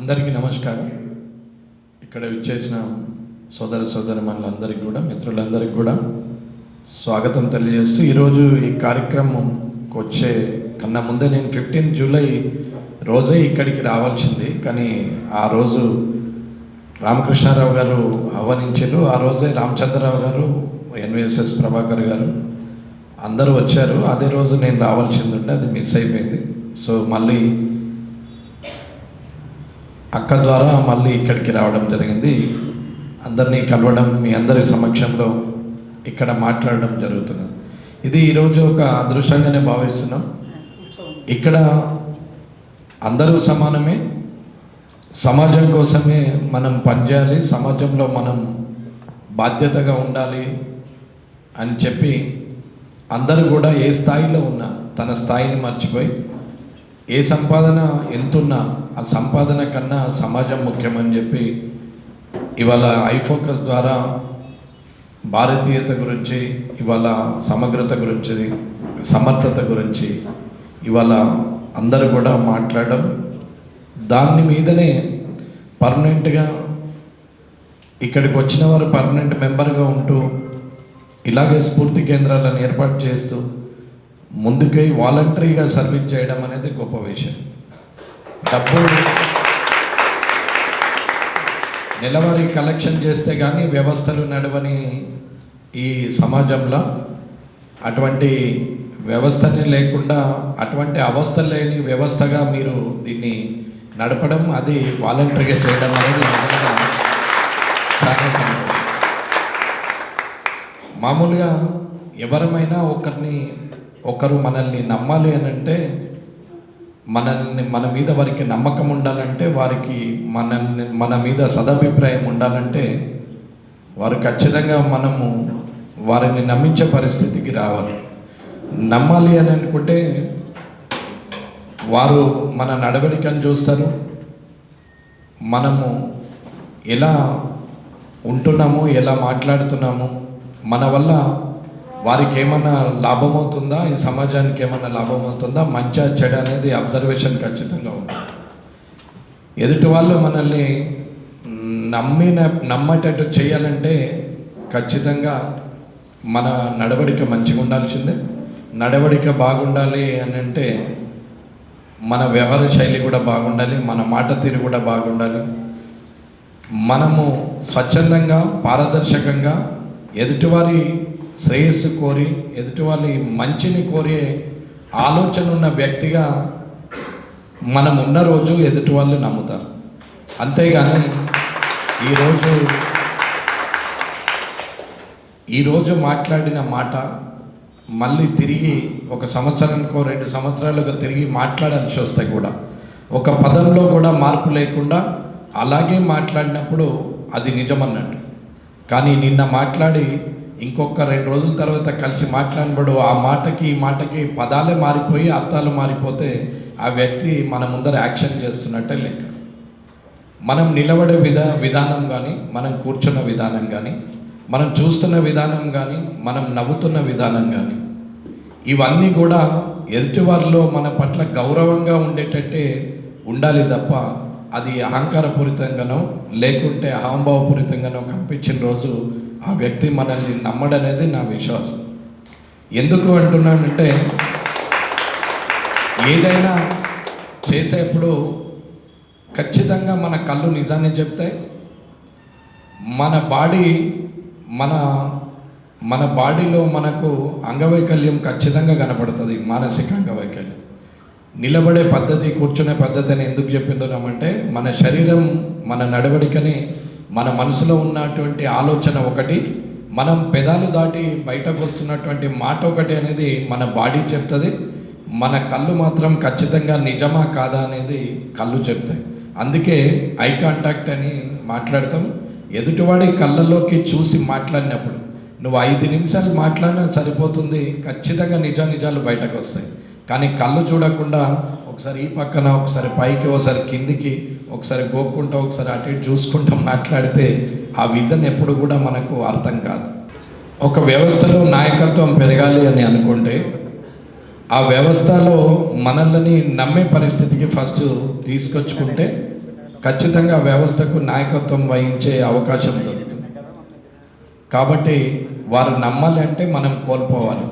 అందరికీ నమస్కారం. ఇక్కడ విచ్చేసిన సోదర సోదరి మనులందరికీ కూడా మిత్రులందరికీ కూడా స్వాగతం తెలియజేస్తూ ఈరోజు ఈ కార్యక్రమంకి వచ్చే కన్నా ముందే నేను ఫిఫ్టీన్ జూలై రోజే ఇక్కడికి రావాల్సింది. కానీ ఆ రోజు రామకృష్ణారావు గారు ఆహ్వానించారు. ఆ రోజే రామచంద్రరావు గారు ఎన్విఎస్ఎస్ ప్రభాకర్ గారు అందరూ వచ్చారు. అదే రోజు నేను రావాల్సింది ఉంటే అది మిస్ అయిపోయింది. సో మళ్ళీ అక్క ద్వారా మళ్ళీ ఇక్కడికి రావడం జరిగింది. అందరినీ కలవడం మీ అందరి సమక్షంలో ఇక్కడ మాట్లాడడం జరుగుతుంది. ఇది ఈరోజు ఒక అదృష్టంగానే భావిస్తున్నాం. ఇక్కడ అందరూ సమానమే. సమాజం కోసమే మనం పనిచేయాలి సమాజంలో మనం బాధ్యతగా ఉండాలి అని చెప్పి అందరూ కూడా ఏ స్థాయిలో ఉన్నా తన స్థాయిని మర్చిపోయి ఏ సంపాదన ఎంతున్నా ఆ సంపాదన కన్నా సమాజం ముఖ్యమని చెప్పి ఇవాళ ఐఫోకస్ ద్వారా భారతీయత గురించి ఇవాళ సమగ్రత గురించి సమర్థత గురించి ఇవాళ అందరూ కూడా మాట్లాడడం దాని మీదనే పర్మనెంట్గా ఇక్కడికి వచ్చిన వారు పర్మనెంట్ మెంబర్గా ఉంటూ ఇలాగే స్ఫూర్తి కేంద్రాలను ఏర్పాటు చేస్తూ ముందుకై వాలంటరీగా సర్వీస్ చేయడం అనేది గొప్ప విషయం. డబ్బు నెలవారీ కలెక్షన్ చేస్తే కానీ వ్యవస్థలు నడవని ఈ సమాజంలో అటువంటి వ్యవస్థని లేకుండా అటువంటి అవస్థ లేని వ్యవస్థగా మీరు దీన్ని నడపడం అది వాలంటరీగా చేయడం అనేది చాలా సంతోషం. మామూలుగా ఎవరమైనా ఒకరిని ఒకరు మనల్ని నమ్మాలి అని అంటే మనల్ని మన మీద వారికి నమ్మకం ఉండాలంటే వారికి మనల్ని మన మీద సదాభిప్రాయం ఉండాలంటే వారు ఖచ్చితంగా మనము వారిని నమ్మించే పరిస్థితికి రావాలి. నమ్మాలి అని అనుకుంటే వారు మన నడవడికను చూస్తారు. మనము ఎలా ఉంటున్నాము ఎలా మాట్లాడుతున్నాము మన వల్ల వారికి ఏమన్నా లాభం అవుతుందా ఈ సమాజానికి ఏమన్నా లాభం అవుతుందా మంచి చెడు అనేది అబ్జర్వేషన్ ఖచ్చితంగా ఉంటుంది. ఎదుటి వాళ్ళు మనల్ని నమ్మిన నమ్మేటట్టు చేయాలంటే ఖచ్చితంగా మన నడవడిక మంచిగా ఉండాల్సిందే. నడవడిక బాగుండాలి అని అంటే మన వ్యవహార శైలి కూడా బాగుండాలి మన మాట తీరు కూడా బాగుండాలి. మనము స్వచ్ఛందంగా పారదర్శకంగా ఎదుటివారి శ్రేయస్సు కోరి ఎదుటివారి మంచిని కోరే ఆలోచన ఉన్న వ్యక్తిగా మనం ఉన్న రోజు ఎదుటి వాళ్ళు నమ్ముతారు. అంతేగాని ఈరోజు ఈరోజు మాట్లాడిన మాట మళ్ళీ తిరిగి ఒక సంవత్సరానికో రెండు సంవత్సరాలకు తిరిగి మాట్లాడాల్సి వస్తే కూడా ఒక పదంలో కూడా మార్పు లేకుండా అలాగే మాట్లాడినప్పుడు అది నిజమన్నట్టు. కానీ నిన్న మాట్లాడి ఇంకొక రెండు రోజుల తర్వాత కలిసి మాట్లాడినప్పుడు ఆ మాటకి ఈ మాటకి పదాలే మారిపోయి అర్థాలు మారిపోతే ఆ వ్యక్తి మన ముందర యాక్షన్ చేస్తున్నట్టే లెక్క. మనం నిలబడే విధా విధానం కానీ మనం కూర్చున్న విధానం కానీ మనం చూస్తున్న విధానం కానీ మనం నవ్వుతున్న విధానం కానీ ఇవన్నీ కూడా ఎదుటివారిలో మన పట్ల గౌరవంగా ఉండేటట్టే ఉండాలి తప్ప అది అహంకారపూరితంగానో లేకుంటే అహంభావపూరితంగానో కనిపించిన రోజు ఆ వ్యక్తి మనల్ని నమ్మడనేది నా విశ్వాసం. ఎందుకు అంటున్నానంటే ఏదైనా చేసేప్పుడు ఖచ్చితంగా మన కళ్ళు నిజాన్ని చెప్తాయి మన బాడీ మన మన బాడీలో మనకు అంగవైకల్యం ఖచ్చితంగా కనపడుతుంది మానసిక అంగవైకల్యం. నిలబడే పద్ధతి కూర్చునే పద్ధతి అని ఎందుకు చెప్పింటున్నామంటే మన శరీరం మన నడవడికని మన మనసులో ఉన్నటువంటి ఆలోచన ఒకటి మనం పెదాలు దాటి బయటకు వస్తున్నటువంటి మాట ఒకటి అనేది మన బాడీ చెప్తుంది. మన కళ్ళు మాత్రం ఖచ్చితంగా నిజమా కాదా అనేది కళ్ళు చెప్తాయి. అందుకే ఐ కాంటాక్ట్ అని మాట్లాడతాం. ఎదుటివాడి కళ్ళల్లోకి చూసి మాట్లాడినప్పుడు నువ్వు ఐదు నిమిషాలు మాట్లాడినా సరిపోతుంది ఖచ్చితంగా నిజ నిజాలు బయటకు వస్తాయి. కానీ కళ్ళు చూడకుండా ఒకసారి ఈ పక్కన ఒకసారి పైకి ఒకసారి కిందికి ఒకసారి గోక్కుంటా ఒకసారి అటు ఇటు చూసుకుంటూ మాట్లాడితే ఆ విజన్ ఎప్పుడు కూడా మనకు అర్థం కాదు. ఒక వ్యవస్థలో నాయకత్వం పెరగాలి అని అనుకుంటే ఆ వ్యవస్థలో మనల్ని నమ్మే పరిస్థితికి ఫస్ట్ తీసుకొచ్చుకుంటే ఖచ్చితంగా వ్యవస్థకు నాయకత్వం వహించే అవకాశం దొరుకుతుంది. కాబట్టి వారు నమ్మాలి అంటే మనం కోల్పోవాలి.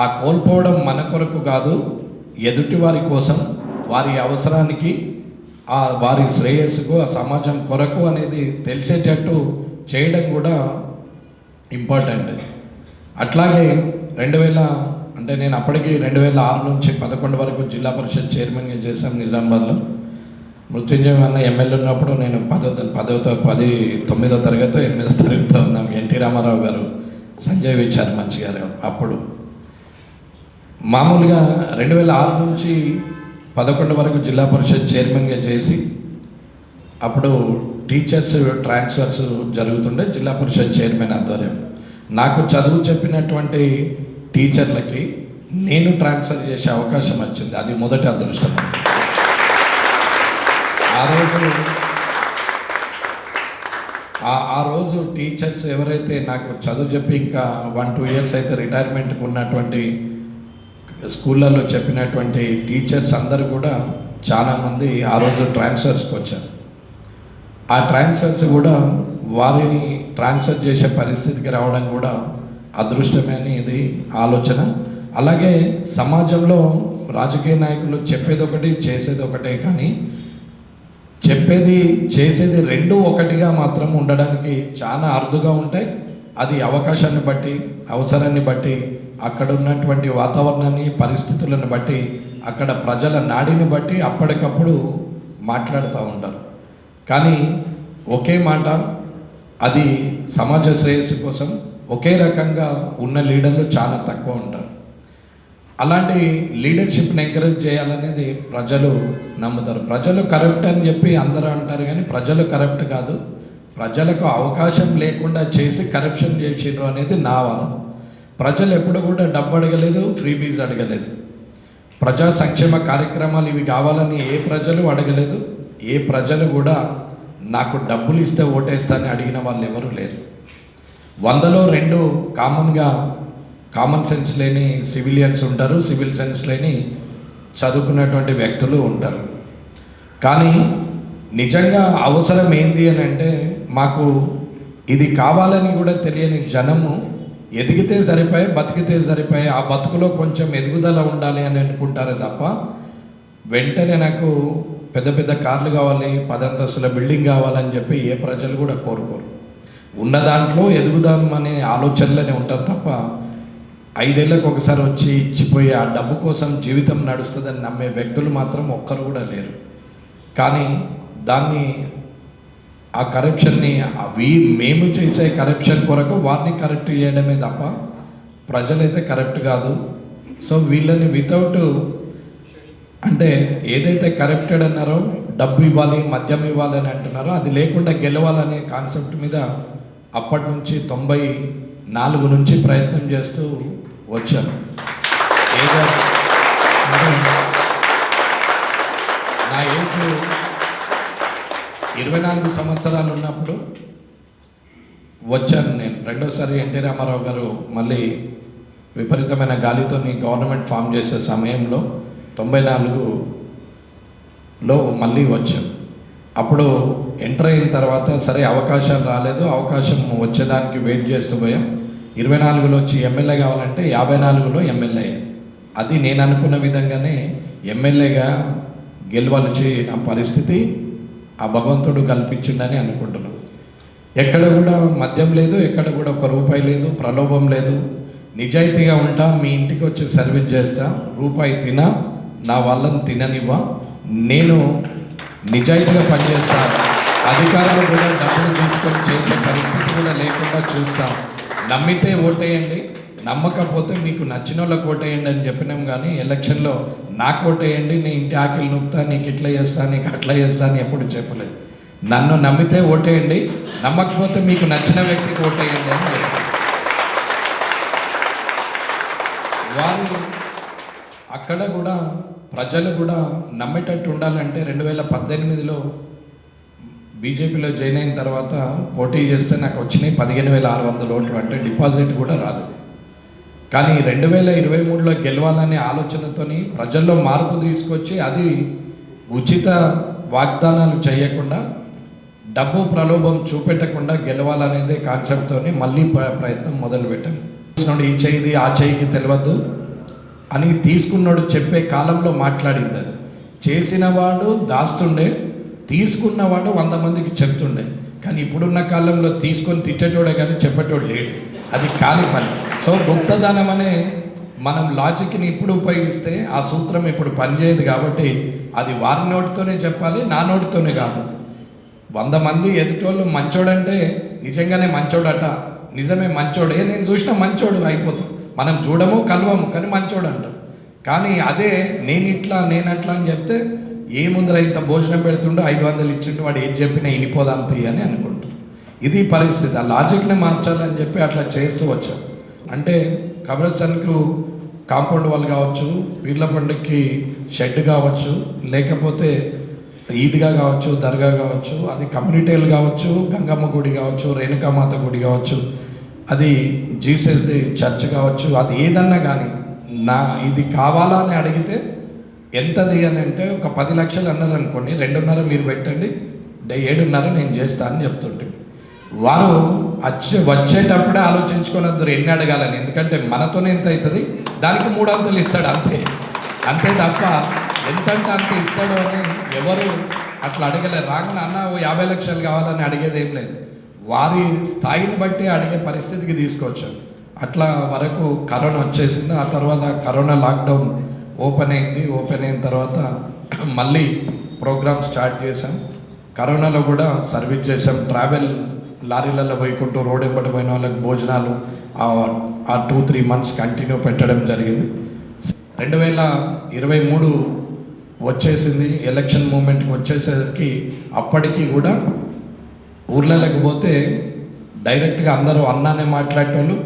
ఆ కోల్పోవడం మన కొరకు కాదు ఎదుటి వారి కోసం వారి అవసరానికి ఆ వారి శ్రేయస్సుకు ఆ సమాజం కొరకు అనేది తెలిసేటట్టు చేయడం కూడా ఇంపార్టెంట్. అట్లాగే రెండు వేల అంటే నేను అప్పటికి రెండు వేల ఆరు నుంచి పదకొండు వరకు జిల్లా పరిషత్ చైర్మన్గా చేశాను నిజామాబాద్లో. మృత్యుంజయం అన్న ఎమ్మెల్యే ఉన్నప్పుడు నేను పదో పదో పది తొమ్మిదో తరగతి ఎనిమిదో తరగతితో ఉన్నాం. ఎన్టీ రామారావు గారు సంజయ్ విచార్ మంచి గారు అప్పుడు. మామూలుగా రెండు వేల ఆరు నుంచి పదకొండు వరకు జిల్లా పరిషత్ చైర్మన్గా చేసి అప్పుడు టీచర్స్ ట్రాన్స్ఫర్స్ జరుగుతుండే జిల్లా పరిషత్ చైర్మన్ ఆధ్వర్యం. నాకు చదువు చెప్పినటువంటి టీచర్లకి నేను ట్రాన్స్ఫర్ చేసే అవకాశం వచ్చింది. అది మొదటి అదృష్టం. ఆ రోజు ఆ- రోజు టీచర్స్ ఎవరైతే నాకు చదువు చెప్పి ఇంకా వన్ టూ ఇయర్స్ అయితే రిటైర్మెంట్కి ఉన్నటువంటి స్కూళ్ళల్లో చెప్పినటువంటి టీచర్స్ అందరూ కూడా చాలామంది ఆ రోజు ట్రాన్స్ఫర్స్కి వచ్చారు. ఆ ట్రాన్స్ఫర్స్ కూడా వారిని ట్రాన్స్ఫర్ చేసే పరిస్థితికి రావడం కూడా అదృష్టమే అని ఇది ఆలోచన. అలాగే సమాజంలో రాజకీయ నాయకులు చెప్పేది ఒకటి చేసేది ఒకటే కానీ చెప్పేది చేసేది రెండు ఒకటిగా మాత్రం ఉండడానికి చాలా అరుదుగా ఉంటాయి. అది అవకాశాన్ని బట్టి అవసరాన్ని బట్టి అక్కడ ఉన్నటువంటి వాతావరణాన్ని పరిస్థితులను బట్టి అక్కడ ప్రజల నాడిని బట్టి అప్పటికప్పుడు మాట్లాడుతూ ఉంటారు. కానీ ఒకే మాట అది సమాజ శ్రేయస్సు కోసం ఒకే రకంగా ఉన్న లీడర్లు చాలా తక్కువ ఉంటారు. అలాంటి లీడర్షిప్ని ఎంకరేజ్ చేయాలనేది ప్రజలు నమ్ముతారు. ప్రజలు కరప్ట్ అని చెప్పి అందరూ అంటారు కానీ ప్రజలు కరప్ట్ కాదు. ప్రజలకు అవకాశం లేకుండా చేసి కరప్షన్ చేసిండ్రు అనేది నా వాదన. ప్రజలు ఎప్పుడు కూడా డబ్బు అడగలేదు ఫ్రీ బీజ్ అడగలేదు. ప్రజా సంక్షేమ కార్యక్రమాలు ఇవి కావాలని ఏ ప్రజలు అడగలేదు ఏ ప్రజలు కూడా నాకు డబ్బులు ఇస్తే ఓటేస్తానని అడిగిన వాళ్ళు ఎవరు లేరు. వందలో రెండు కామన్గా కామన్ సెన్స్ లేని సివిలియన్స్ ఉంటారు సివిల్ సెన్స్ లేని చదువుకున్నటువంటి వ్యక్తులు ఉంటారు. కానీ నిజంగా అవసరం ఏంది అని అంటే మాకు ఇది కావాలని కూడా తెలియని జనము ఎదిగితే సరిపోయి బతికితే సరిపోయి ఆ బతుకులో కొంచెం ఎదుగుదల ఉండాలి అని అనుకుంటారే తప్ప వెంటనే నాకు పెద్ద పెద్ద కార్లు కావాలి పదంతస్తుల బిల్డింగ్ కావాలని చెప్పి ఏ ప్రజలు కూడా కోరుకోరు. ఉన్న దాంట్లో ఎదుగుదాం అనే ఆలోచనలోనే ఉంటారు తప్ప ఐదేళ్ళకు ఒకసారి వచ్చి ఇచ్చిపోయి ఆ డబ్బు కోసం జీవితం నడుస్తుందని నమ్మే వ్యక్తులు మాత్రం ఒక్కరు కూడా లేరు. కానీ దాన్ని ఆ కరప్షన్ని అవి మేము చేసే కరప్షన్ కొరకు వారిని కరెక్ట్ చేయడమే తప్ప ప్రజలైతే కరెక్ట్ కాదు. సో వీళ్ళని వితౌట్ అంటే ఏదైతే కరప్టెడ్ అన్నారో డబ్బు ఇవ్వాలి మద్యం ఇవ్వాలి అని అంటున్నారో అది లేకుండా గెలవాలనే కాన్సెప్ట్ మీద అప్పటి నుంచి తొంభై నాలుగు నుంచి ప్రయత్నం చేస్తూ వచ్చాను ఏదో నా ఏజ్ ఇరవై నాలుగు సంవత్సరాలు ఉన్నప్పుడు వచ్చాను నేను. రెండోసారి ఎన్టీ రామారావు గారు మళ్ళీ విపరీతమైన గాలితో గవర్నమెంట్ ఫామ్ చేసే సమయంలో తొంభై నాలుగులో మళ్ళీ వచ్చాను అప్పుడు ఎంటర్ అయిన తర్వాత సరే అవకాశం రాలేదు అవకాశం వచ్చేదానికి వెయిట్ చేస్తూ పోయాం. ఇరవై నాలుగులో వచ్చి ఎమ్మెల్యే కావాలంటే యాభై నాలుగులో ఎమ్మెల్యే అది నేను అనుకున్న విధంగానే ఎమ్మెల్యేగా గెలవలసిన పరిస్థితి ఆ భగవంతుడు కల్పించిండని అనుకుంటున్నాను ఎక్కడ కూడా మద్యం లేదు ఎక్కడ కూడా ఒక రూపాయి లేదు ప్రలోభం లేదు. నిజాయితీగా ఉంటా మీ ఇంటికి వచ్చి సర్వీస్ చేస్తా రూపాయి తినా నా వాళ్ళని తిననివ్వా. నేను నిజాయితీగా పనిచేస్తా అధికారులు కూడా డబ్బులు తీసుకొని చేసే పరిస్థితి కూడా లేకుండా చూస్తాం. నమ్మితే ఓటేయండి నమ్మకపోతే మీకు నచ్చిన వాళ్ళకి ఓటేయండి అని చెప్పినాం కానీ ఎలక్షన్లో నాకు ఓటేయండి నీ ఇంటి ఆకిలి నొక్కుతా నీకు ఇట్లా చేస్తా నీకు అట్లా చేస్తా అని ఎప్పుడు చెప్పలేదు. నన్ను నమ్మితే ఓటేయండి నమ్మకపోతే మీకు నచ్చిన వ్యక్తికి ఓటేయండి అని చెప్పాను వారు అక్కడ కూడా ప్రజలు కూడా నమ్మేటట్టు ఉండాలంటే రెండు వేల పద్దెనిమిదిలో బీజేపీలో జాయిన్ అయిన తర్వాత పోటీ చేస్తే నాకు వచ్చినాయి పదిహేను వేల ఆరు వందల ఓట్లు అంటే డిపాజిట్ కూడా రాలేదు. కానీ రెండు వేల ఇరవై మూడులో గెలవాలనే ఆలోచనతోని ప్రజల్లో మార్పు తీసుకొచ్చి అది ఉచిత వాగ్దానాలు చేయకుండా డబ్బు ప్రలోభం చూపెట్టకుండా గెలవాలనేదే కాన్సెప్ట్తోని మళ్ళీ ప్ర- ప్రయత్నం మొదలుపెట్టాను ఈ చేయిది ఆ చేయికి తెలియదు అని తీసుకున్నాడు చెప్పే కాలంలో మాట్లాడింది అది. చేసినవాడు దాస్తుండే తీసుకున్నవాడు వంద మందికి చెప్తుండే. కానీ ఇప్పుడున్న కాలంలో తీసుకొని తిట్టేటోడే కానీ చెప్పేటోడు లేడు. అది కాలి పని. సో గుప్తదానం అనే మనం లాజిక్ని ఇప్పుడు ఉపయోగిస్తే ఆ సూత్రం ఇప్పుడు పనిచేయదు కాబట్టి అది వారి నోటితోనే చెప్పాలి నా నోటితోనే కాదు. వంద మంది ఎదుటోళ్ళు మంచోడంటే నిజంగానే మంచోడట. నిజమే మంచోడే. నేను చూసిన మంచోడు అయిపోతాం. మనం చూడము కలవము కానీ మంచోడు అంట కానీ అదే నేను ఇట్లా నేను అట్లా అని చెప్తే ఏ ముందర ఇంత భోజనం పెడుతుండో ఐదు వందలు ఇచ్చిండు వాడు ఏం చెప్పినా ఇనిపోదాం తీయని అనుకుంటాం ఇది పరిస్థితి. ఆ లాజిక్ని మార్చాలని చెప్పి అట్లా చేస్తూ వచ్చాం. అంటే కబ్రస్థాన్కు కాంపౌండ్ వాళ్ళు కావచ్చు వీర్ల పండుగకి షెడ్ కావచ్చు లేకపోతే ఈద్గా కావచ్చు దర్గా కావచ్చు అది కమ్యూనిటీలు కావచ్చు గంగమ్మ గుడి కావచ్చు రేణుకామాత గుడి కావచ్చు అది జీసస్ చర్చ్ కావచ్చు అది ఏదన్నా కానీ నా ఇది కావాలా అని అడిగితే ఎంతది అని అంటే ఒక పది లక్షలు అన్నారు అనుకోండి రెండున్నర మీరు పెట్టండి డే- ఏడున్నర నేను చేస్తాను అని చెప్తుంటే. వారు వచ్చే వచ్చేటప్పుడే ఆలోచించుకొని ఎన్ని అడగాలని? ఎందుకంటే మనతోనే ఎంత అవుతుంది? దానికి మూడు వందలు ఇస్తాడు అంతే. అంతే తప్ప ఎంతంటే అంత ఇస్తాడు అని ఎవరు అట్లా అడగలేదు రాగానే అన్న ఓ యాభై లక్షలు కావాలని అడిగేది ఏం లేదు. వారి స్థాయిని బట్టి అడిగే పరిస్థితికి తీసుకొచ్చాం అట్లా వరకు కరోనా వచ్చేసింది. ఆ తర్వాత కరోనా లాక్డౌన్ ఓపెన్ అయింది. ఓపెన్ అయిన తర్వాత మళ్ళీ ప్రోగ్రామ్ స్టార్ట్ చేసాం కరోనాలో కూడా సర్వీస్ చేసాం ట్రావెల్ లారీలలో పోయికుంటూ రోడ్ ఎంబడి పోయిన వాళ్ళకి భోజనాలు ఆ- టూ త్రీ మంత్స్ కంటిన్యూ పెట్టడం జరిగింది. రెండు వేల ఇరవై మూడు వచ్చేసింది ఎలక్షన్ మూమెంట్కి వచ్చేసరికి అప్పటికి కూడా ఊర్లలోకి పోతే డైరెక్ట్గా అందరూ అన్నానే మాట్లాడేటోళ్ళు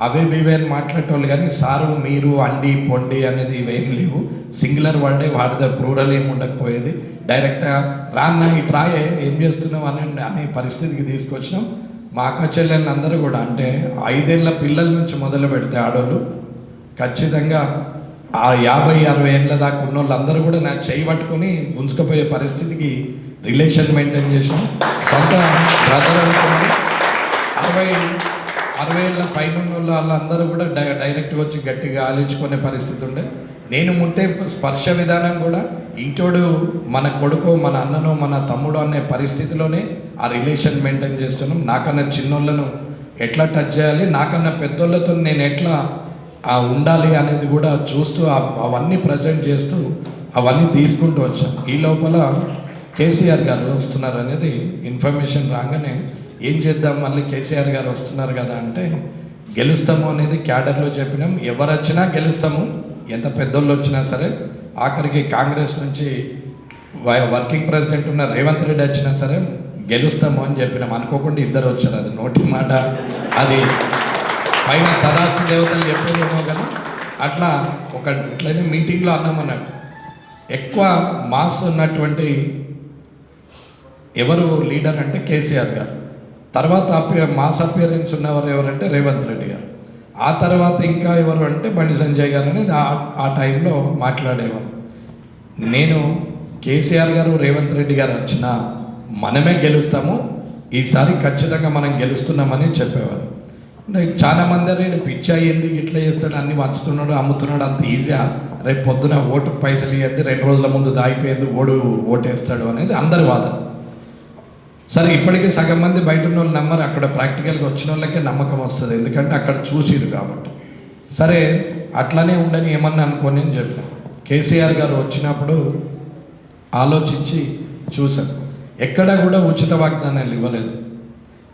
అవే బీవే అని మాట్లాడేటోళ్ళు కానీ సారు మీరు అండి పొండి అనేది ఇవేం లేవు. సింగులర్ వర్డే వాడితే ప్లూరల్ ఏమి ఉండకపోయేది. డైరెక్ట్గా రాన్న ఈ ట్రాయ్ ఏం చేస్తున్నావు అని అనే పరిస్థితికి తీసుకొచ్చినాం. మా అక్క చెల్లెళ్ళు అందరూ కూడా అంటే ఐదేళ్ళ పిల్లల నుంచి మొదలు పెడితే ఆడోళ్ళు ఖచ్చితంగా ఆ యాభై అరవై ఏళ్ళ దాకా ఉన్న వాళ్ళందరూ కూడా నా చేయి పట్టుకొని గుంజుకుపోయే పరిస్థితికి రిలేషన్ మెయింటైన్ చేసాం సొంత బ్రదర్ అనుకున్నాం అరవై అరవై ఏళ్ళ పైన వాళ్ళందరూ కూడా డై డైరెక్ట్గా వచ్చి గట్టిగా ఆలోచుకునే పరిస్థితి ఉండే. నేను ముట్టే స్పర్శ విధానం కూడా ఇంటోడు మన కొడుకు మన అన్నను మన తమ్ముడు అనే పరిస్థితిలోనే ఆ రిలేషన్ మెయింటైన్ చేస్తున్నాం. నాకన్నా చిన్నోళ్ళను ఎట్లా టచ్ చేయాలి? నాకన్నా పెద్దోళ్ళతో నేను ఎట్లా ఆ ఉండాలి అనేది కూడా చూస్తూ అవన్నీ ప్రజెంట్ చేస్తూ అవన్నీ తీసుకుంటూ వచ్చాం. ఈ లోపల కేసీఆర్ గారు వస్తున్నారు అనేది ఇన్ఫర్మేషన్ రాగానే ఏం చేద్దాం? మళ్ళీ కేసీఆర్ గారు వస్తున్నారు కదా అంటే గెలుస్తాము అనేది క్యాడర్లో చెప్పినాం. ఎవరు వచ్చినా గెలుస్తాము. ఎంత పెద్దోళ్ళు వచ్చినా సరే ఆఖరికి కాంగ్రెస్ నుంచి వై- వర్కింగ్ ప్రెసిడెంట్ ఉన్న రేవంత్ రెడ్డి వచ్చినా సరే గెలుస్తాము అని చెప్పినాం. అనుకోకుండా ఇద్దరు వచ్చారు. అది నోటి మాట. అది పైన తదాసు దేవతలు చెప్పేదేమో కానీ అట్లా ఒక ఇట్లనే మీటింగ్లో అన్నామన్నట్టు ఎక్కువ మాస్ ఉన్నటువంటి ఎవరు లీడర్ అంటే కేసీఆర్ గారు. తర్వాత అపి- మాస్ అపియరెన్స్ ఉన్నవారు ఎవరంటే రేవంత్ రెడ్డి గారు. ఆ తర్వాత ఇంకా ఎవరు అంటే బండి సంజయ్ గారు అనేది ఆ- ఆ టైంలో మాట్లాడేవారు. నేను కేసీఆర్ గారు రేవంత్ రెడ్డి గారు వచ్చిన మనమే గెలుస్తాము ఈసారి ఖచ్చితంగా మనం గెలుస్తున్నామని చెప్పేవారు. అంటే చాలా మంది నేను పిచ్చి అయ్యింది ఇట్లా చేస్తాడు అన్ని వంచుతున్నాడు అమ్ముతున్నాడు అంత ఈజీగా రేపు పొద్దున ఓటు పైసలు ఇవ్వద్ది రెండు రోజుల ముందు దాగిపోయింది ఓడు ఓటేస్తాడు అనేది అందరి వాదన. సరే ఇప్పటికీ సగం మంది బయట ఉన్న వాళ్ళు నమ్మరు. అక్కడ ప్రాక్టికల్గా వచ్చిన వాళ్ళకే నమ్మకం వస్తుంది. ఎందుకంటే అక్కడ చూసిరు కాబట్టి. సరే అట్లనే ఉండని ఏమన్నా అనుకోని అని చెప్పాను కేసీఆర్ గారు వచ్చినప్పుడు ఆలోచించి చూశాను ఎక్కడ కూడా ఉచిత వాగ్దానాలు ఇవ్వలేదు.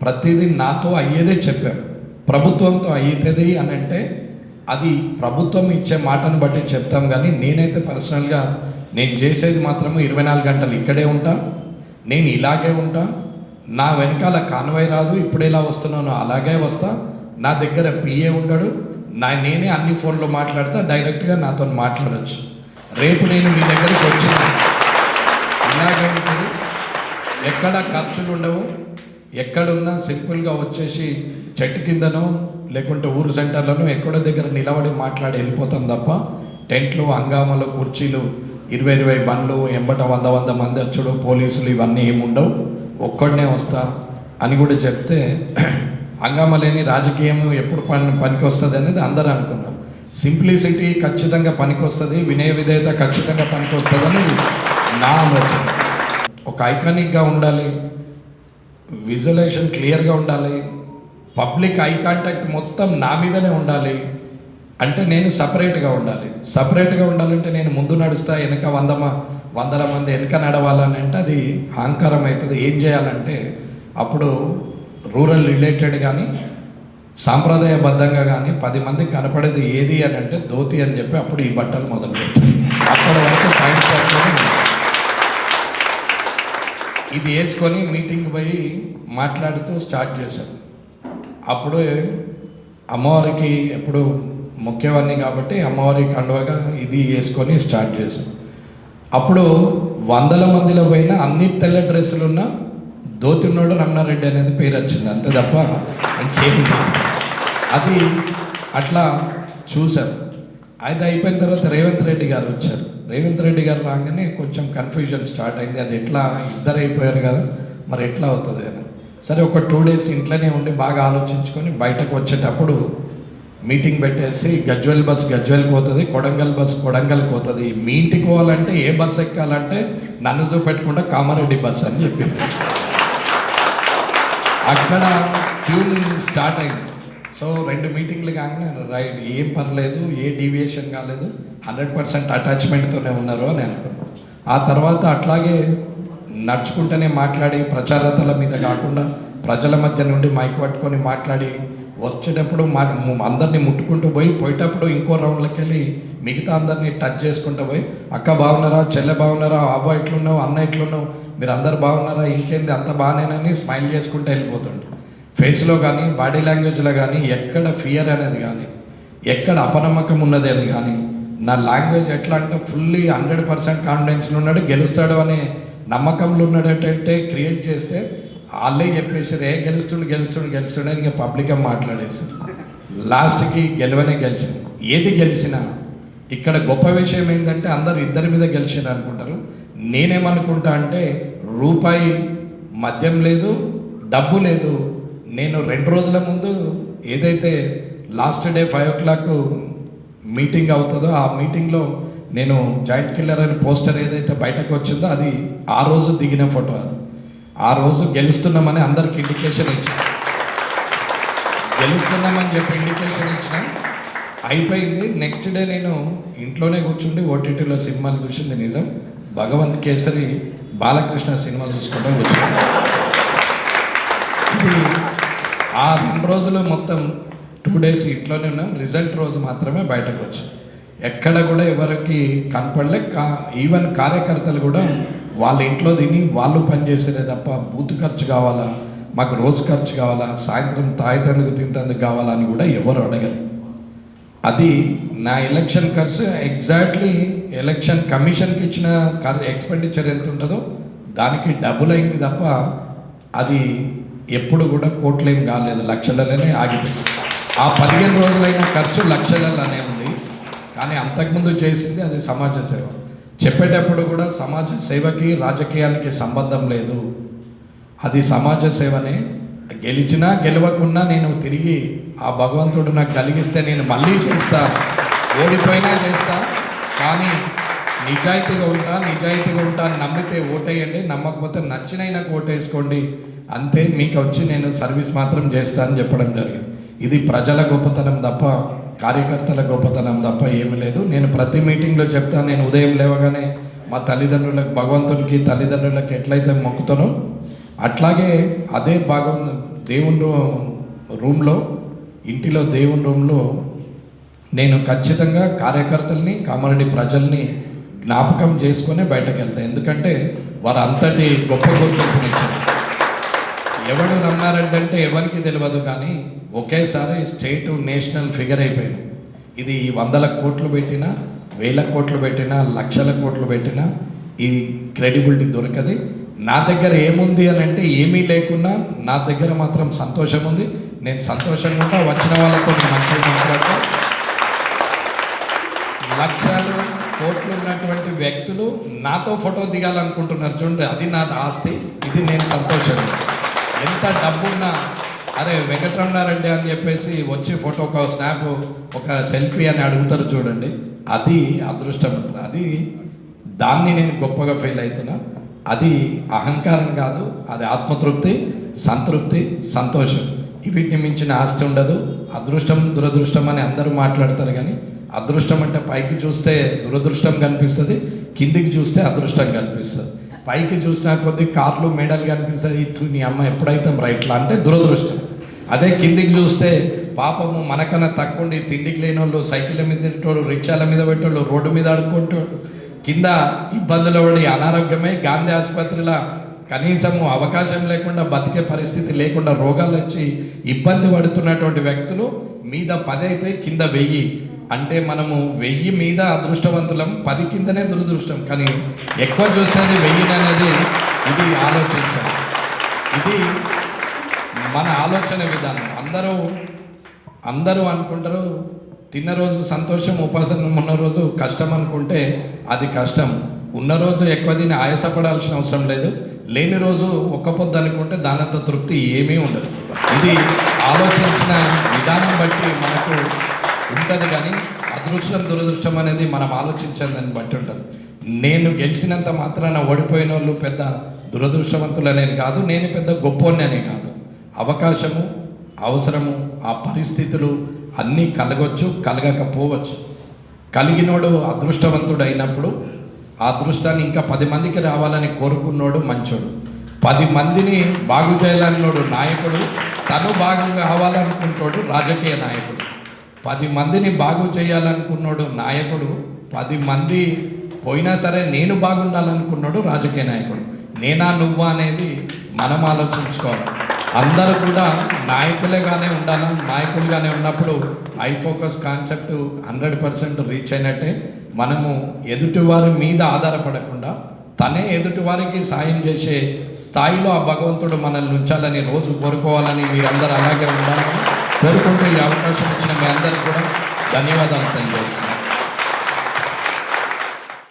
ప్రతిదీ నాతో అయ్యేదే చెప్పారు ప్రభుత్వంతో అయ్యేది అని అంటే అది ప్రభుత్వం ఇచ్చే మాటను బట్టి చెప్తాం కానీ నేనైతే పర్సనల్గా నేను చేసేది మాత్రము ఇరవై నాలుగు గంటలు ఇక్కడే ఉంటా. నేను ఇలాగే ఉంటా. నా వెనకాల కాన్వాయ్ రాదు ఇప్పుడు ఎలా వస్తున్నానో అలాగే వస్తా. నా దగ్గర పిఏ ఉండడు. నా నేనే అన్ని ఫోన్లో మాట్లాడతా డైరెక్ట్గా నాతో మాట్లాడచ్చు. రేపు నేను మీ దగ్గరికి వచ్చిన. ఇలాగే ఉంటుంది? ఎక్కడ ఖర్చులు ఉండవు. ఎక్కడున్నా సింపుల్గా వచ్చేసి చెట్టు కిందనో లేకుంటే ఊరు సెంటర్లోనో ఎక్కడో దగ్గర నిలబడి మాట్లాడి వెళ్ళిపోతాం తప్ప టెంట్లు హంగామాలు కుర్చీలు ఇరవై ఇరవై బండ్లు ఎంబట వంద వంద మంది వచ్చుడు పోలీసులు ఇవన్నీ ఏమి ఉండవు ఒక్కడనే వస్తా అని కూడా చెప్తే అంగమలేని రాజకీయం ఎప్పుడు పని పనికి వస్తుంది అనేది అందరూ అనుకున్నాం సింప్లిసిటీ ఖచ్చితంగా పనికి వస్తుంది వినయ విధేయత ఖచ్చితంగా పనికి వస్తుంది అనేది నా ఆలోచన. ఒక ఐకానిక్గా ఉండాలి విజువలైజేషన్ క్లియర్గా ఉండాలి పబ్లిక్ ఐ కాంటాక్ట్ మొత్తం నా మీదనే ఉండాలి అంటే నేను సపరేట్గా ఉండాలి. సపరేట్గా ఉండాలంటే నేను ముందు నడుస్తా వెనక వందమా? వందల మంది వెనక నడవాలని అంటే అది అహంకారం అవుతుంది. ఏం చేయాలంటే అప్పుడు రూరల్ రిలేటెడ్ కానీ సాంప్రదాయబద్ధంగా కానీ పది మందికి కనపడేది ఏది అని అంటే ధోతి అని చెప్పి అప్పుడు ఈ బట్టలు మొదలు పెట్టాయి అప్పటి వరకు పాయింట్ ఇది వేసుకొని మీటింగ్ పోయి మాట్లాడుతూ స్టార్ట్ చేశాను అప్పుడు అమ్మవారికి ఎప్పుడు ముఖ్యవాన్ని కాబట్టి అమ్మవారి కండువగా ఇది వేసుకొని స్టార్ట్ చేశాను అప్పుడు వందల మందిలో పోయిన అన్ని తెల్ల డ్రెస్సులు ఉన్న దోతున్నోడు రమణారెడ్డి అనేది పేరు వచ్చింది. అంతే తప్ప ఇంకేమి అది అట్లా చూశారు. అది అయిపోయిన తర్వాత రేవంత్ రెడ్డి గారు వచ్చారు. రేవంత్ రెడ్డి గారు రాగానే కొంచెం కన్ఫ్యూజన్ స్టార్ట్ అయింది. అది ఎట్లా ఇద్దరు అయిపోయారు కదా మరి ఎట్లా అవుతుంది అని. సరే ఒక టూ డేస్ ఇంట్లోనే ఉండి బాగా ఆలోచించుకొని బయటకు వచ్చేటప్పుడు మీటింగ్ పెట్టేసి గజ్వెల్ బస్ గజ్వెల్ పోతుంది కొడంగల్ బస్ కొడంగల్ పోతుంది. మీ ఇంటికి పోవాలంటే ఏ బస్ ఎక్కాలంటే నన్ను చూపెట్టకుండా కామారెడ్డి బస్ అని చెప్పింది. అక్కడ ట్యూన్ స్టార్ట్ అయింది. సో రెండు మీటింగ్లు కాగానే రైట్ ఏం పర్లేదు ఏ డీవియేషన్ కాలేదు హండ్రెడ్ పర్సెంట్ అటాచ్మెంట్తోనే ఉన్నారు అని అనుకున్నాను ఆ తర్వాత అట్లాగే నడుచుకుంటూనే మాట్లాడి ప్రచారతల మీద కాకుండా ప్రజల మధ్య నుండి మైక్ పట్టుకొని మాట్లాడి వచ్చేటప్పుడు మా అందరినీ ముట్టుకుంటూ పోయి పోయేటప్పుడు ఇంకో రౌండ్లోకి వెళ్ళి మిగతా అందరినీ టచ్ చేసుకుంటూ పోయి అక్క బాగున్నారా? చెల్లె బాగున్నారా? అవ్వ ఎట్లున్నావు? అన్న ఎట్లున్నావు? మీరు అందరు బాగున్నారా? ఇంకేంది? అంత బాగానేనని స్మైల్ చేసుకుంటూ వెళ్ళిపోతుండే. ఫేస్లో కానీ బాడీ లాంగ్వేజ్లో కానీ ఎక్కడ ఫియర్ అనేది కానీ ఎక్కడ అపనమ్మకం ఉన్నది అని కానీ నా లాంగ్వేజ్ ఎట్లా అంటే ఫుల్లీ హండ్రెడ్ పర్సెంట్ కాన్ఫిడెన్స్లో ఉన్నాడు గెలుస్తాడు అనే నమ్మకంలో ఉన్నాడంటే క్రియేట్ చేస్తే వాళ్ళే చెప్పేసారు ఏ గెలుస్తుండు గెలుస్తుండు గెలుస్తుండు అని ఇంకా పబ్లిక్గా మాట్లాడేసారు లాస్ట్కి గెలవనే గెలిచింది. ఏది గెలిచినా ఇక్కడ గొప్ప విషయం ఏంటంటే అందరు ఇద్దరి మీద గెలిచారు అనుకుంటారు. నేనేమనుకుంటా అంటే రూపాయి మద్యం లేదు డబ్బు లేదు. నేను రెండు రోజుల ముందు ఏదైతే last day five o'clock meeting అవుతుందో ఆ మీటింగ్లో నేను జాయింట్ కిల్లర్ అనే పోస్టర్ ఏదైతే బయటకు వచ్చిందో అది ఆ రోజు దిగిన ఫోటో అది. ఆ రోజు గెలుస్తున్నామని అందరికి ఇండికేషన్ ఇచ్చాను. గెలుస్తున్నామని చెప్పి ఇండికేషన్ ఇచ్చిన. అయిపోయింది. నెక్స్ట్ డే నేను ఇంట్లోనే కూర్చుండి ఓటీటీలో సినిమాలు చూసింది నిజం. భగవంత్ కేసరి బాలకృష్ణ సినిమా చూసుకోవడం వచ్చింది ఆ రెండు రోజులు మొత్తం టూ డేస్ ఇంట్లోనే ఉన్నాం. రిజల్ట్ రోజు మాత్రమే బయటకు వచ్చాం. ఎక్కడ కూడా ఎవరికి కనపడలే. కా ఈవెన్ కార్యకర్తలు కూడా వాళ్ళ ఇంట్లో తిని వాళ్ళు పనిచేసేదే తప్ప బూత్ ఖర్చు కావాలా? మాకు రోజు ఖర్చు కావాలా? సాయంత్రం తాగితేందుకు తింటందుకు కావాలా అని కూడా ఎవరు అడగరు. అది నా ఎలక్షన్ ఖర్చు ఎగ్జాక్ట్లీ ఎలక్షన్ కమిషన్కి ఇచ్చిన ఎక్స్పెండిచర్ ఎంత ఉంటుందో దానికి డబుల్ అయింది తప్ప అది ఎప్పుడు కూడా కోట్లేం కాలేదు. లక్షలలోనే ఆగిపోయింది. ఆ పదిహేను రోజులైన ఖర్చు లక్షలలోనే ఉంది. కానీ అంతకుముందు చేసింది అది సమాజ సేవ. చెప్పేటప్పుడు కూడా సమాజ సేవకి రాజకీయానికి సంబంధం లేదు. అది సమాజ సేవనే. గెలిచినా గెలవకున్నా నేను తిరిగి ఆ భగవంతుడు నాకు కలిగిస్తే నేను మళ్ళీ చేస్తా. ఓడిపోయినా చేస్తా. కానీ నిజాయితీగా ఉంటా నిజాయితీగా ఉంటా నమ్మితే ఓటేయండి. నమ్మకపోతే నచ్చినైనా ఓటేసుకోండి. అంతే మీకు వచ్చి నేను సర్వీస్ మాత్రం చేస్తా అని చెప్పడం జరిగింది. ఇది ప్రజల గొప్పతనం తప్ప కార్యకర్తల గొప్పతనం తప్ప ఏమీ లేదు. నేను ప్రతి మీటింగ్లో చెప్తాను నేను ఉదయం లేవగానే మా తల్లిదండ్రులకు భగవంతునికి తల్లిదండ్రులకు ఎట్లయితే మొక్కుతానో అట్లాగే అదే భాగం దేవుని రూమ్లో ఇంటిలో దేవుని రూమ్లో నేను ఖచ్చితంగా కార్యకర్తల్ని కామారెడ్డి ప్రజల్ని జ్ఞాపకం చేసుకునే బయటకు వెళ్తాను ఎందుకంటే వారు అంతటి గొప్ప గుర్తింపునిచ్చారు. ఎవరు నమ్మారంటే ఎవరికి తెలియదు కానీ ఒకేసారి స్టేట్ నేషనల్ ఫిగర్ అయిపోయింది. ఇది వందల కోట్లు పెట్టినా వేల కోట్లు పెట్టినా లక్షల కోట్లు పెట్టినా ఈ క్రెడిబిలిటీ దొరకది. నా దగ్గర ఏముంది అని అంటే ఏమీ లేకున్నా నా దగ్గర మాత్రం సంతోషం ఉంది. నేను సంతోషంగా ఉంటా వచ్చిన వాళ్ళతో నేను మంచిగా మాట్లాడతా. లక్షలు కోట్లు ఉన్నటువంటి వ్యక్తులు నాతో ఫోటో దిగాలనుకుంటున్నారు. చూడండి అది నా ఆస్తి ఇది నేను సంతోషం ఎంత డబ్బున్నా అరే వెంకటరమణారెడ్డి అని చెప్పేసి వచ్చి ఫోటో ఒక స్నాప్ ఒక సెల్ఫీ అని అడుగుతారు చూడండి. అది అదృష్టం అంటారు అది దాన్ని నేను గొప్పగా ఫీల్ అవుతున్నా. అది అహంకారం కాదు అది ఆత్మతృప్తి సంతృప్తి సంతోషం. వీటిని మించిన ఆస్తి ఉండదు. అదృష్టం దురదృష్టం అని అందరూ మాట్లాడతారు కానీ అదృష్టం అంటే పైకి చూస్తే దురదృష్టం కనిపిస్తుంది కిందికి చూస్తే అదృష్టం కనిపిస్తుంది. పైకి చూసినా కొద్ది కార్లు మెడల్ కనిపిస్తుంది ఇటు నీ అమ్మ ఎప్పుడైతే రైట్లా అంటే దురదృష్టం. అదే కిందికి చూస్తే పాపము మనకన్నా తక్కువ ఉండి తిండికి లేని వాళ్ళు సైకిళ్ళ మీద తిరిగేటోళ్ళు రిక్షాల మీద పెట్టేవాళ్ళు రోడ్డు మీద ఆడుకుంటాడు కింద ఇబ్బందులు పడి అనారోగ్యమై గాంధీ ఆసుపత్రిలో కనీసము అవకాశం లేకుండా బతికే పరిస్థితి లేకుండా రోగాలు వచ్చి ఇబ్బంది పడుతున్నటువంటి వ్యక్తులు మీద పదైతే కింద వెయ్యి. అంటే మనము వెయ్యి మీద అదృష్టవంతులం పది కిందనే దురదృష్టం. కానీ ఎక్కువ చూసేది వెయ్యిని అనేది ఇది ఆలోచించాలి ఇది మన ఆలోచన విధానం. అందరూ అందరూ అనుకుంటారు తిన్న రోజు సంతోషం ఉపాసన ఉన్న రోజు కష్టం అనుకుంటే అది కష్టం. ఉన్న రోజు ఎక్కువ తిని ఆయాసపడాల్సిన అవసరం లేదు. లేని రోజు ఒక్క పొద్దు అనుకుంటే దానంత తృప్తి ఏమీ ఉండదు. ఇది ఆలోచించిన విధానం బట్టి మనకు ఉంటుంది కానీ అదృష్టం దురదృష్టం అనేది మనం ఆలోచించని దాన్ని బట్టి ఉంటుంది. నేను గెలిచినంత మాత్రాన ఓడిపోయిన వాళ్ళు పెద్ద దురదృష్టవంతులు అనేది కాదు నేను పెద్ద గొప్పోన్ననే కాదు. అవకాశము అవసరము ఆ పరిస్థితులు అన్నీ కలగొచ్చు కలగకపోవచ్చు. కలిగినోడు అదృష్టవంతుడు అయినప్పుడు ఆ అదృష్టాన్ని ఇంకా పది మందికి రావాలని కోరుకున్నోడు మంచోడు. పది మందిని బాగు చేయాలన్నోడు నాయకుడు తను బాగు కావాలనుకుంటాడు రాజకీయ నాయకుడు. పది మందిని బాగు చేయాలనుకున్నాడు నాయకుడు పది మంది పోయినా సరే నేను బాగుండాలనుకున్నాడు రాజకీయ నాయకుడు. నేనా నువ్వా అనేది మనం ఆలోచించుకోవాలి. అందరూ కూడా నాయకులేగానే ఉండాలి? నాయకులుగానే ఉన్నప్పుడు I focus concept hundred percent reach అయినట్టే. మనము ఎదుటివారి మీద ఆధారపడకుండా తనే ఎదుటివారికి సాయం చేసే స్థాయిలో ఆ భగవంతుడు మనల్ని ఉంచాలని రోజు కోరుకోవాలని మీరందరూ అలాగే ఉండాలని కోరుకుంటూ ఈ అవకాశం ఇచ్చిన మీ అందరికీ కూడా ధన్యవాదాలు తెలియజేస్తాను